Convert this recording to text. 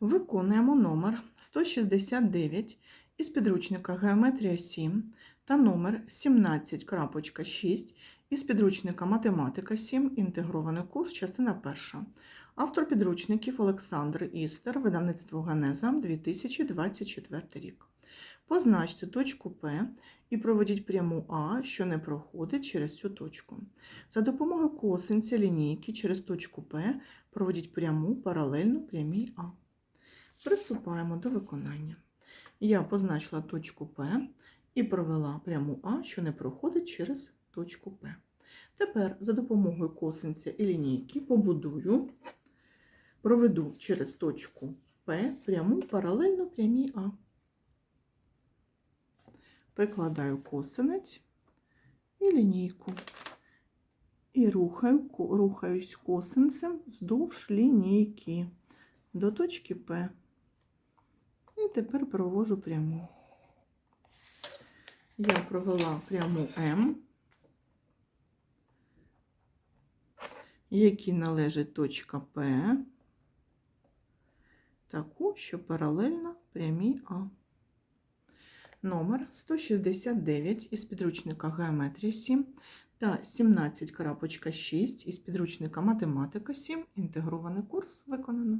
Виконуємо номер 169 із підручника Геометрія 7 та номер 17.6 із підручника Математика 7. Інтегрований курс, частина 1. Автор підручників Олександр Істер, видавництво Генеза 2024 рік. Позначте точку П і проведіть пряму А, що не проходить через цю точку. За допомогою косинця лінійки через точку П проведіть пряму паралельну прямій А. Приступаємо до виконання. Я позначила точку П і провела пряму А, що не проходить через точку П. Тепер за допомогою косинця і лінійки побудую, проведу через точку П пряму паралельно прямій А. Прикладаю косинець і лінійку. І рухаю, рухаюсь косинцем вздовж лінійки до точки П. І тепер провожу пряму. Я провела пряму М, якій належить точка П, таку, що паралельна прямій А. Номер 169 із підручника Геометрія 7 та 17.6 із підручника Математика 7. Інтегрований курс виконано.